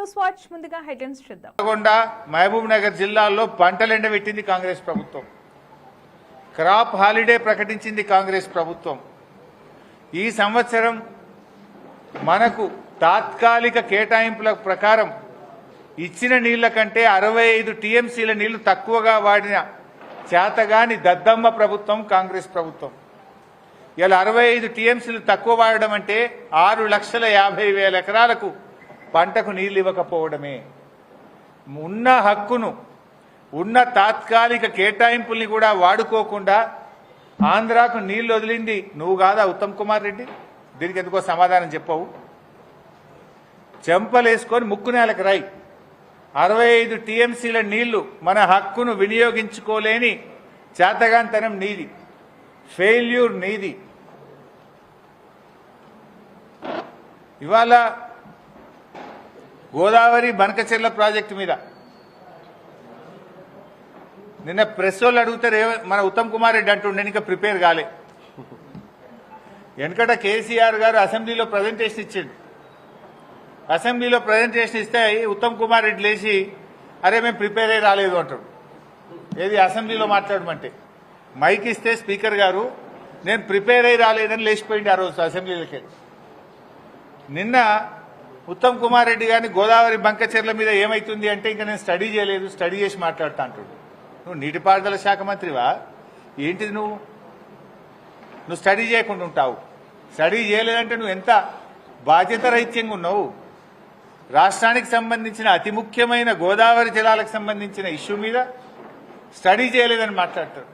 News watch ముందుగా headlines చూద్దాం. నల్గొండ మహబూబ్ నగర్ జిల్లాల్లో పంటలు ఎండబెట్టింది కాంగ్రెస్ ప్రభుత్వం. క్రాప్ హాలిడే ప్రకటించింది కాంగ్రెస్ ప్రభుత్వం. ఈ సంవత్సరం మనకు తాత్కాలిక కేటాయింపుల ప్రకారం ఇచ్చిన నీళ్ళ కంటే అరవై ఐదు టీఎంసీల నీళ్ళు తక్కువగా వాడిన చేతగాని దద్దమ్మ ప్రభుత్వం కాంగ్రెస్ ప్రభుత్వం. ఇలా అరవై ఐదు టీఎంసీలు తక్కువ వాడడం అంటే ఆరు లక్షల యాభై వేల ఎకరాలకు పంటకు నీళ్ళు ఇవ్వకపోవడమే ఉన్న హక్కును ఉన్న తాత్కాలిక కేటాయింపుల్ని కూడా వాడుకోకుండా ఆంధ్రాకు నీళ్ళు వదిలింది నువ్వు కాదా ఉత్తమ్ కుమార్ రెడ్డి? దీనికి ఎందుకో సమాధానం చెప్పవు. చెంపలేసుకొని ముక్కు నేలకు రాయి. అరవై ఐదు టీఎంసీల నీళ్ళు మన హక్కును వినియోగించుకోలేని చేతగాంతనం నీది. ఫెయిల్యూర్ నీది. ఇవాళ గోదావరి బనకచెర్ల ప్రాజెక్టు మీద. నిన్న ప్రెస్ వాళ్ళు అడుగుతారు మన ఉత్తమ్ కుమార్ రెడ్డి అంటుండే ఇంకా ప్రిపేర్ కాలే. వెనకట కేసీఆర్ గారు అసెంబ్లీలో ప్రజెంటేషన్ ఇచ్చిండు. అసెంబ్లీలో ప్రజెంటేషన్ ఇస్తే ఉత్తమ్ కుమార్ రెడ్డి లేచి అరే మేము ప్రిపేర్ అయ్యి రాలేదు అంటాడు. ఏది అసెంబ్లీలో మాట్లాడమంటే. మైక్ ఇస్తే స్పీకర్ గారు నేను ప్రిపేర్ అయ్యి రాలేదని లేచిపోయింది ఆ రోజు అసెంబ్లీలకే. నిన్న ఉత్తమ్ కుమార్ రెడ్డి గారిని గోదావరి బంకచెర్ల మీద ఏమైతుంది అంటే ఇంకా నేను స్టడీ చేయలేదు స్టడీ చేసి మాట్లాడుతా అంటుడు. నువ్వు నీటిపారుదల శాఖ మంత్రివా? ఏంటిది నువ్వు? నువ్వు స్టడీ చేయకుండా ఉంటావు. స్టడీ చేయలేదంటే నువ్వు ఎంత బాధ్యత రహిత్యంగా ఉన్నావు? రాష్ట్రానికి సంబంధించిన అతి ముఖ్యమైన గోదావరి జలాలకు సంబంధించిన ఇష్యూ మీద స్టడీ చేయలేదని మాట్లాడతారు.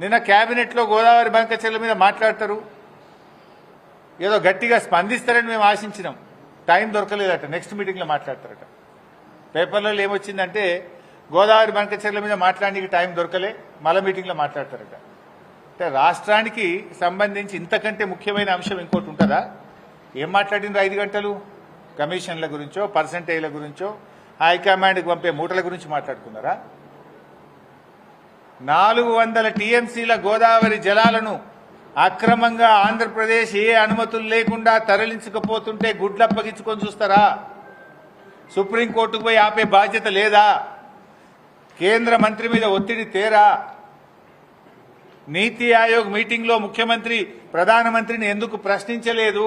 నిన్న క్యాబినెట్లో గోదావరి బంకచెర్ల మీద మాట్లాడతారు. ఏదో గట్టిగా స్పందిస్తారని మేము ఆశించినాం. టైం దొరకలేదట నెక్స్ట్ మీటింగ్లో మాట్లాడతారట. పేపర్లలో ఏమొచ్చిందంటే గోదావరి బంకచర్ల మీద మాట్లాడడానికి టైం దొరకలే మళ్ళీ మీటింగ్లో మాట్లాడతారట. అంటే రాష్ట్రానికి సంబంధించి ఇంతకంటే ముఖ్యమైన అంశం ఇంకోటి ఉంటుందా? ఏం మాట్లాడిండ్రు ఐదు గంటలు? కమిషన్ల గురించో పర్సంటేజ్ల గురించో హైకమాండ్కి పంపే మూటల గురించి మాట్లాడుకున్నారా? నాలుగు వందల టీఎంసీల గోదావరి జలాలను అక్రమంగా ఆంధ్రప్రదేశ్ ఏ అనుమతులు లేకుండా తరలించకపోతుంటే గుడ్లప్పగించుకొని చూస్తారా? సుప్రీంకోర్టుకు పోయి ఆపే బాధ్యత లేదా? కేంద్ర మంత్రి మీద ఒత్తిడి తేరా? నీతి ఆయోగ్ మీటింగ్లో ముఖ్యమంత్రి ప్రధానమంత్రిని ఎందుకు ప్రశ్నించలేదు?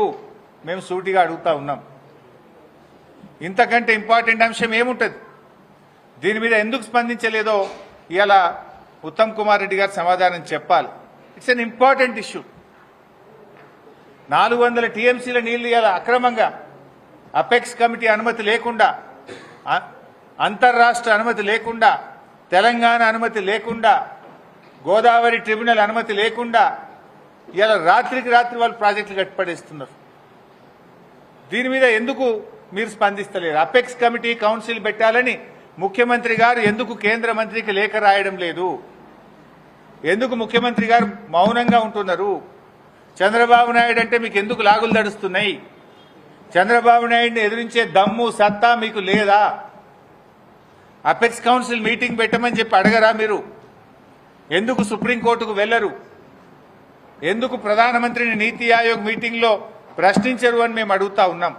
మేము సూటిగా అడుగుతా ఉన్నాం. ఇంతకంటే ఇంపార్టెంట్ అంశం ఏముంటుంది? దీని మీద ఎందుకు స్పందించలేదో? ఇలా ఉత్తమ్ కుమార్ రెడ్డి గారు సమాధానం చెప్పాలి. ఇట్స్ అన్ ఇంపార్టెంట్ ఇష్యూ నాలుగు వందల టీఎంసీల నీళ్ళు ఇలా అక్రమంగా. అపెక్స్ కమిటీ అనుమతి లేకుండా అంతర్రాష్ట్ర అనుమతి లేకుండా తెలంగాణ అనుమతి లేకుండా గోదావరి ట్రిబ్యునల్ అనుమతి లేకుండా ఇలా రాత్రికి రాత్రి వాళ్ళు ప్రాజెక్టులు కట్టుపడేస్తున్నారు. దీని మీద ఎందుకు మీరు స్పందిస్తలేరు? అపెక్స్ కమిటీ కౌన్సిల్ పెట్టాలని ముఖ్యమంత్రి గారు ఎందుకు కేంద్ర మంత్రికి లేఖ రాయడం లేదు? ఎందుకు ముఖ్యమంత్రి గారు మౌనంగా ఉంటున్నారు? చంద్రబాబు నాయుడు అంటే మీకు ఎందుకు లాగులు దడుస్తున్నాయి చంద్రబాబు నాయుడిని ఎదిరించే దమ్ము సత్తా మీకు లేదా? అపెక్స్ కౌన్సిల్ మీటింగ్ పెట్టమని చెప్పి అడగరా మీరు? ఎందుకు సుప్రీంకోర్టుకు వెళ్ళరు ఎందుకు ప్రధానమంత్రిని నీతి ఆయోగ్ మీటింగ్లో ప్రశ్నించరు అని మేము అడుగుతా ఉన్నాం?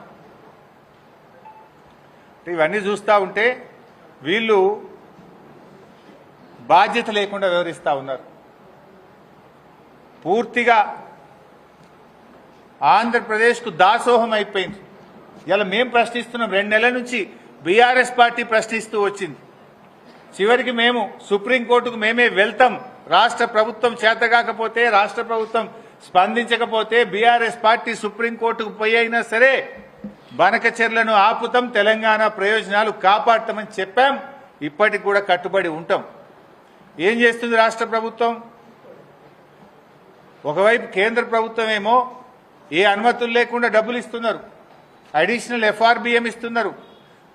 ఇవన్నీ చూస్తూ ఉంటే వీళ్ళు బాధ్యత లేకుండా వివరిస్తూ ఉన్నారు. పూర్తిగా ఆంధ్రప్రదేశ్కు దాసోహం అయిపోయింది. ఇలా మేము ప్రశ్నిస్తున్నాం రెండు నెలల నుంచి బీఆర్ఎస్ పార్టీ ప్రశ్నిస్తూ వచ్చింది. చివరికి మేము సుప్రీంకోర్టుకు మేమే వెళ్తాం. రాష్ట్ర ప్రభుత్వం చేతగాకపోతే రాష్ట్ర ప్రభుత్వం స్పందించకపోతే బీఆర్ఎస్ పార్టీ సుప్రీంకోర్టుకు పోయి అయినా సరే బనకచెర్లను ఆపుతాం తెలంగాణ ప్రయోజనాలు కాపాడతామని చెప్పాం. ఇప్పటికి కూడా కట్టుబడి ఉంటాం. ఏం చేస్తుంది రాష్ట్ర ప్రభుత్వం? ఒకవైపు కేంద్ర ప్రభుత్వం ఏమో ఏ అనుమతులు లేకుండా డబ్బులు ఇస్తున్నారు. అడిషనల్ ఎఫ్ఆర్బిఎం ఇస్తున్నారు.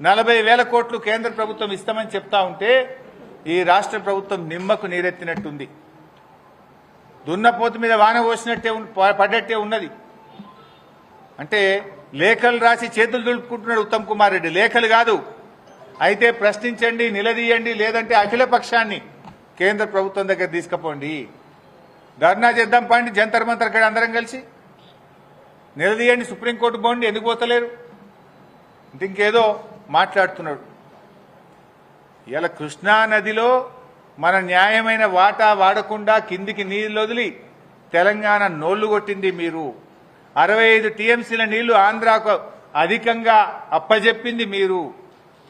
నలభై వేల కోట్లు కేంద్ర ప్రభుత్వం ఇస్తామని చెప్తా ఉంటే ఈ రాష్ట్ర ప్రభుత్వం నిమ్మకు నీరెత్తినట్టుంది. దున్నపోతు మీద వాన పోసినట్టే పడ్డట్టే ఉన్నది. అంటే లేఖలు రాసి చేతులు దులుపుకుంటున్నాడు ఉత్తమ్ కుమార్ రెడ్డి. లేఖలు కాదు. అయితే ప్రశ్నించండి నిలదీయండి లేదంటే అఖిల పక్షాన్ని కేంద్ర ప్రభుత్వం దగ్గర తీసుకుపోండి. ధర్నా చేద్దాం పండి జంతర్ మంతర్ ఇక్కడ అందరం కలిసి. నిలదీయండి సుప్రీంకోర్టు పోండి ఎందుకు పోతలేరు? ఇంకేదో మాట్లాడుతున్నాడు. ఇలా కృష్ణా నదిలో మన న్యాయమైన వాటా వాడకుండా కిందికి నీళ్ళు వదిలి తెలంగాణ నోళ్ళు కొట్టింది మీరు. అరవై ఐదు టీఎంసీల నీళ్ళు ఆంధ్రాకు అధికంగా అప్పజెప్పింది మీరు.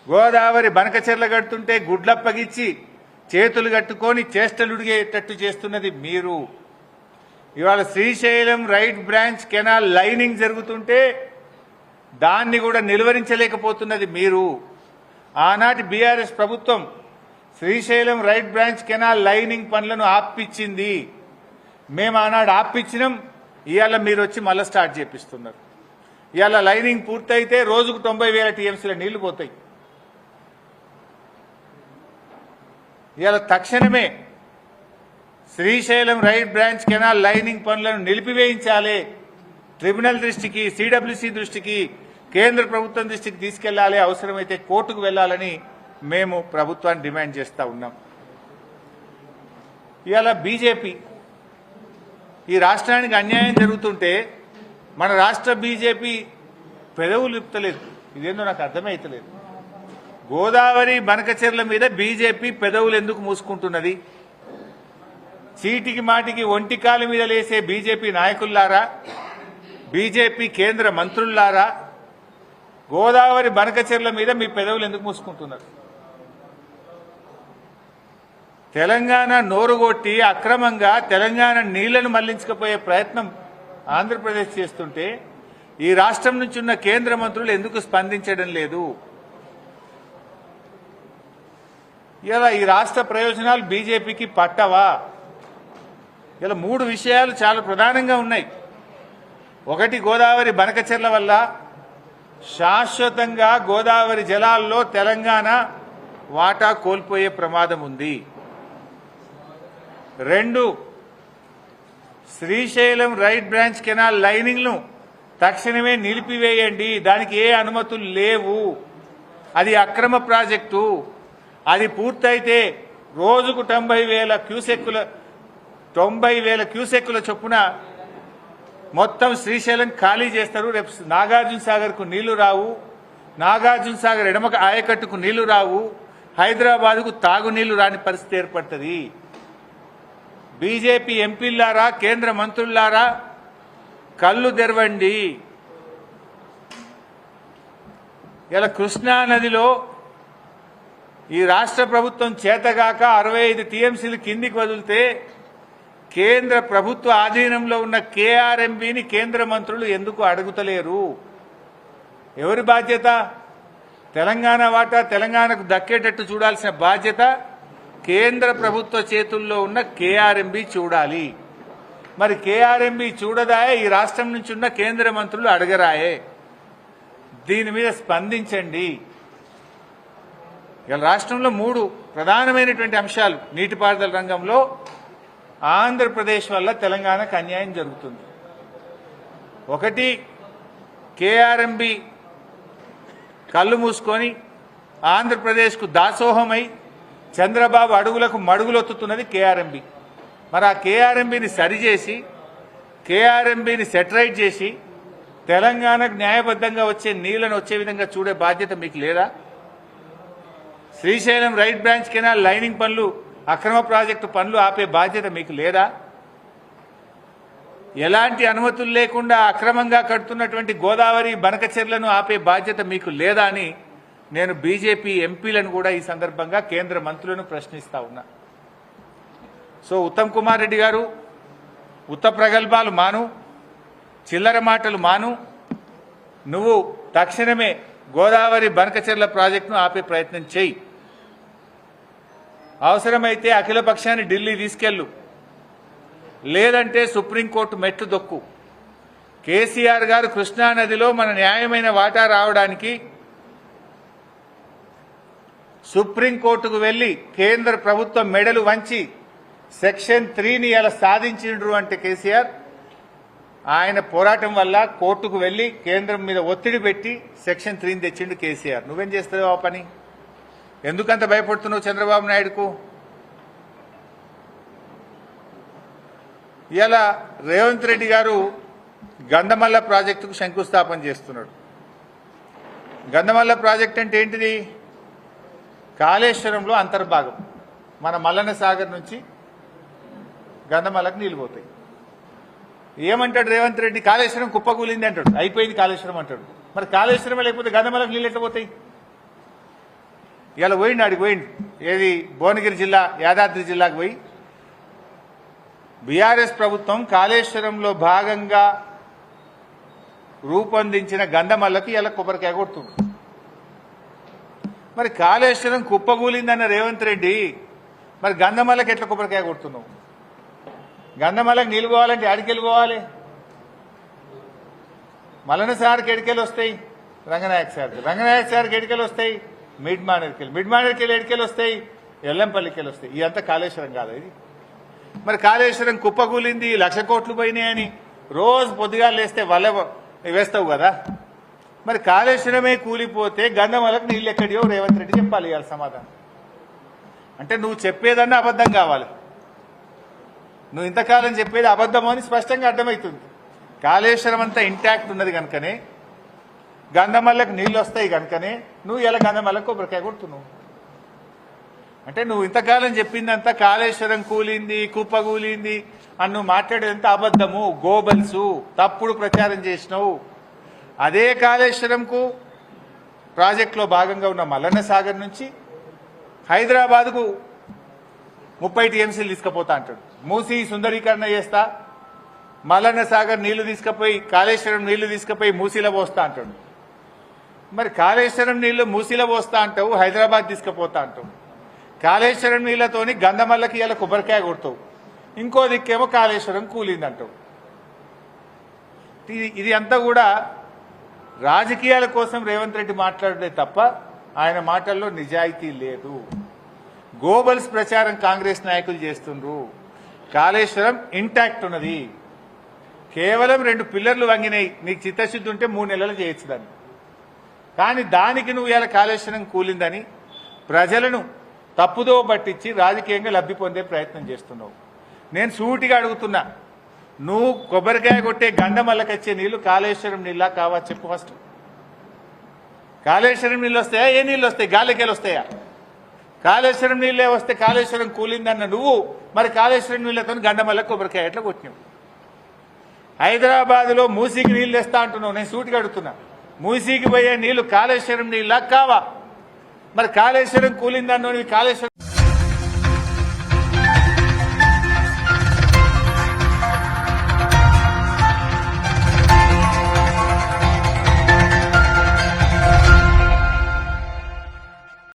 గోదావరి బనకచెర్ల కడుతుంటే గుడ్లప్పగిచ్చి చేతులు కట్టుకొని చేష్టలుడిగేటట్టు చేస్తున్నది మీరు. ఇవాళ Srisailam right branch canal lining జరుగుతుంటే దాన్ని కూడా నిలువరించలేకపోతున్నది మీరు. ఆనాటి బీఆర్ఎస్ ప్రభుత్వం Srisailam right branch canal lining పనులను ఆపిచ్చింది. మేము ఆనాడు ఆపిచ్చినాం ఇవాళ మీరు వచ్చి మళ్ళీ స్టార్ట్ చేపిస్తున్నారు. ఇవాళ లైనింగ్ పూర్తయితే రోజుకు తొంభై వేల టీఎంసీల నీళ్ళు పోతాయి. ఇవాళ తక్షణమే Srisailam right branch canal lining పనులను నిలిపివేయించాలి. ట్రిబ్యునల్ దృష్టికి సిడబ్ల్యూసి దృష్టికి కేంద్ర ప్రభుత్వం దృష్టికి తీసుకెళ్ళాలి. అవసరమైతే కోర్టుకు వెళ్ళాలని మేము ప్రభుత్వాన్ని డిమాండ్ చేస్తూ ఉన్నాం. ఇవాళ బీజేపీ ఈ రాష్ట్రానికి అన్యాయం జరుగుతుంటే మన రాష్ట్ర బీజేపీ పెదవులు లిప్తలేదు ఇదేందో నాకు అర్థమైతలేదు. గోదావరి బనకచెర్ల మీద బీజేపీ పెదవులు ఎందుకు మూసుకుంటున్నది? చీటికి మాటికి ఒంటికాల మీద లేసే బీజేపీ నాయకుల్లారా? బీజేపీ కేంద్ర మంత్రుల్లారా? గోదావరి బనకచెర్ల మీద మీ పెదవులు ఎందుకు మూసుకుంటున్నారు? తెలంగాణ నోరుగొట్టి అక్రమంగా తెలంగాణ నీళ్ళను మళ్ళించకపోయే ప్రయత్నం ఆంధ్రప్రదేశ్ చేస్తుంటే ఈ రాష్ట్రం నుంచి ఉన్న కేంద్ర మంత్రులు ఎందుకు స్పందించడం లేదు? ఇలా ఈ రాష్ట్ర ప్రయోజనాలు బీజేపీకి పట్టవా? ఇలా మూడు విషయాలు చాలా ప్రధానంగా ఉన్నాయి. ఒకటి గోదావరి బనకచెర్ల వల్ల శాశ్వతంగా గోదావరి జలాల్లో తెలంగాణ వాటా కోల్పోయే ప్రమాదం ఉంది. రెండు శ్రీశైలం రైట్ బ్రాంచ్ కెనాల్ లైనింగ్ను తక్షణమే నిలిపివేయండి. దానికి ఏ అనుమతులు లేవు. అది అక్రమ ప్రాజెక్టు. అది పూర్తయితే రోజుకు తొంభై వేల క్యూసెక్కుల తొంభై వేల క్యూసెక్కుల చొప్పున మొత్తం శ్రీశైలం ఖాళీ చేస్తారు. రేపు నాగార్జున సాగర్కు నీళ్ళు రావు. నాగార్జున సాగర్ ఎడమక ఆయకట్టుకు నీళ్ళు రావు. హైదరాబాద్కు తాగునీళ్ళు రాని పరిస్థితి ఏర్పడుతుంది. బీజేపీ ఎంపీలారా కేంద్ర మంత్రులారా కళ్ళు తెరవండి. ఇలా కృష్ణా నదిలో ఈ రాష్ట్ర ప్రభుత్వం చేతగాక అరవై ఐదు టీఎంసీలు కిందికి వదిలితే కేంద్ర ప్రభుత్వ ఆధీనంలో ఉన్న కేఆర్ఎంబిని కేంద్ర మంత్రులు ఎందుకు అడుగుతలేరు? ఎవరి బాధ్యత? తెలంగాణ వాటా తెలంగాణకు దక్కేటట్టు చూడాల్సిన బాధ్యత కేంద్ర ప్రభుత్వ చేతుల్లో ఉన్న కేఆర్ఎంబి చూడాలి. మరి కేఆర్ఎంబి చూడదాయే ఈ రాష్ట్రం నుంచి ఉన్న కేంద్ర మంత్రులు అడగరాయే. దీని మీద స్పందించండి. ఇలా రాష్ట్రంలో మూడు ప్రధానమైనటువంటి అంశాలు నీటిపారుదల రంగంలో ఆంధ్రప్రదేశ్ వల్ల తెలంగాణకు అన్యాయం జరుగుతుంది. ఒకటి కేఆర్ఎంబి కళ్ళు మూసుకొని ఆంధ్రప్రదేశ్కు దాసోహమై చంద్రబాబు అడుగులకు మడుగులొత్తుతున్నది కేఆర్ఎంబి. మరి ఆ కేఆర్ఎంబిని సరిచేసి కేఆర్ఎంబిని సెటరైట్ చేసి తెలంగాణకు న్యాయబద్ధంగా వచ్చే నీళ్ళను వచ్చే విధంగా చూడే బాధ్యత మీకు లేదా? Srisailam right branch canal lining పనులు అక్రమ ప్రాజెక్టు పనులు ఆపే బాధ్యత మీకు లేదా? ఎలాంటి అనుమతులు లేకుండా అక్రమంగా కడుతున్నటువంటి గోదావరి బనకచెర్లను ఆపే బాధ్యత మీకు లేదా అని నేను బీజేపీ ఎంపీలను కూడా ఈ సందర్భంగా కేంద్ర మంత్రులను ప్రశ్నిస్తా ఉన్నా. సో ఉత్తమ్ కుమార్ రెడ్డి గారు ఉత్త ప్రగల్భాలు మాను చిల్లర మాటలు మాను నువ్వు తక్షణమే గోదావరి బనకచెర్ల ప్రాజెక్టును ఆపే ప్రయత్నం చేయి. అవసరమైతే అఖిల పక్షాన్ని ఢిల్లీ తీసుకెళ్ళు. లేదంటే సుప్రీంకోర్టు మెట్లు దొక్కు. కేసీఆర్ గారు కృష్ణా నదిలో మన న్యాయమైన వాటా రావడానికి సుప్రీంకోర్టుకు వెళ్ళి కేంద్ర ప్రభుత్వం మెడలు వంచి సెక్షన్ త్రీని ఇలా సాధించిండ్రు అంటే కేసీఆర్. ఆయన పోరాటం వల్ల కోర్టుకు వెళ్ళి కేంద్రం మీద ఒత్తిడి పెట్టి సెక్షన్ త్రీని తెచ్చిండు కేసీఆర్. నువ్వేం చేస్తావు ఆ పని? ఎందుకంత భయపడుతున్నావు చంద్రబాబు నాయుడుకు? ఇలా రేవంత్ రెడ్డి గారు గంధమల్ల ప్రాజెక్టుకు శంకుస్థాపన చేస్తున్నాడు. గంధమల్ల ప్రాజెక్ట్ అంటే ఏంటిది? కాళేశ్వరంలో అంతర్భాగం. మన మల్లన సాగర్ నుంచి గంధమల్లకు నీళ్ళు పోతాయి. ఏమంటాడు రేవంత్ రెడ్డి? కాళేశ్వరం కుప్పకూలింది అంటాడు. అయిపోయింది కాళేశ్వరం అంటాడు. మరి కాళేశ్వరమే లేకపోతే గంధమలకు నీళ్ళు ఎట్లా పోతాయి? ఇలా పోయిండు ఆడికి పోయిండు. ఏది? భువనగిరి జిల్లా యాదాద్రి జిల్లాకు పోయి. బీఆర్ఎస్ ప్రభుత్వం కాళేశ్వరంలో భాగంగా రూపొందించిన గంధమల్లకు ఇలా కొబ్బరికాయ కొడుతుంది మరి కాళేశ్వరం కుప్పగూలిందన్న రేవంత్ రెడ్డి మరి గంధమల్లకి ఎట్లా కొబ్బరికాయ కొడుతున్నావు? గంధమల్లకి నీళ్ళు పోవాలంటే ఆడికెళ్ళి పోవాలి. మలన సార్కి ఎడికెళ్ళి వస్తాయి. రంగనాయక్ సార్కి. రంగనాయక్ సార్కి ఎడికెళ్ళి వస్తాయి. మిడ్ మానేర్కెళ్ళి మిడ్ మానేర్కెళ్ళి ఎడికెళ్ళి వస్తాయి ఎల్లంపల్లికి వెళ్ళి వస్తాయి ఇదంతా కాళేశ్వరం కాదు ఇది. మరి కాళేశ్వరం కుప్పకూలింది లక్ష కోట్లు పోయినాయని. రోజు పొద్దుగా లేస్తే వల్ల వేస్తావు కదా. మరి కాళేశ్వరమే కూలిపోతే గంధమలకు నీళ్ళు ఎక్కడియో రేవంత్ రెడ్డి చెప్పాలి ఇవాళ సమాధానం. అంటే నువ్వు చెప్పేదన్నా అబద్ధం కావాలి. నువ్వు ఇంతకాలం చెప్పేది అబద్ధమో అని స్పష్టంగా అర్థమవుతుంది. కాళేశ్వరం అంతా ఇంటాక్ట్ ఉన్నది కనుకనే గంధమల్లకు నీళ్ళు వస్తాయి కనుకనే నువ్వు ఇలా గంధమల్లకు కొబ్బరికాయ కొడుతున్నావు. అంటే నువ్వు ఇంతకాలం చెప్పిందంతా కాళేశ్వరం కూలింది కుప్ప కూలింది అని నువ్వు మాట్లాడేదంతా అబద్ధము గోబల్సు తప్పుడు ప్రచారం చేసినావు. అదే కాళేశ్వరంకు ప్రాజెక్టులో భాగంగా ఉన్న మల్లన్న సాగర్ నుంచి హైదరాబాద్కు ముప్పై టీఎంసీలు తీసుకుపోతా అంటాడు. మూసి సుందరీకరణ చేస్తా మల్లన్న సాగర్ నీళ్ళు తీసుకుపోయి కాళేశ్వరం నీళ్ళు తీసుకుపోయి మూసీలో పోస్తా అంటాడు. మరి కాళేశ్వరం నీళ్ళు మూసీలో పోస్తా అంటావు హైదరాబాద్ తీసుకుపోతా అంటావు. కాళేశ్వరం నీళ్ళతోని గంధమల్లకి ఇలా కొబ్బరికాయ కొడతావు. ఇంకో దిక్కేమో కాళేశ్వరం కూలిందంటావు. ఇది ఇది అంతా కూడా రాజకీయాల కోసం రేవంత్ రెడ్డి మాట్లాడే తప్ప ఆయన మాటల్లో నిజాయితీ లేదు. గోబల్స్ ప్రచారం కాంగ్రెస్ నాయకులు చేస్తుండ్రు. కాళేశ్వరం ఇంటాక్ట్ ఉన్నది. కేవలం రెండు పిల్లర్లు వంగినాయి. నీకు చిత్తశుద్ధి ఉంటే మూడు నెలలు చేయొచ్చు దాన్ని. కానీ దానికి నువ్వు ఇలా కాళేశ్వరం కూలిందని ప్రజలను తప్పుదో పట్టించి రాజకీయంగా లబ్ధి పొందే ప్రయత్నం చేస్తున్నావు. నేను సూటిగా అడుగుతున్నా నువ్వు కొబ్బరికాయ కొట్టే గండమల్లకొచ్చే నీళ్ళు కాళేశ్వరం నీళ్ళ కావా చెప్పు ఫస్ట్ కాళేశ్వరం నీళ్ళు వస్తాయా? ఏ నీళ్ళు వస్తాయి? గాలికెళ్ళి వస్తాయా? కాళేశ్వరం నీళ్ళే వస్తే కాళేశ్వరం కూలిందన్న నువ్వు మరి కాళేశ్వరం నీళ్ళతో గండమల్ల కొబ్బరికాయ ఎట్లా కొట్టినావు? హైదరాబాద్లో మూసికి మూసీకి నీళ్ళు తెస్తా అంటున్నావు. నేను సూటిగా అడుగుతున్నా. మూసీకి పోయే నీళ్ళు కాళేశ్వరం నీళ్ళ కావా? మరి కాళేశ్వరం కూలిందన్నోని కాళేశ్వరం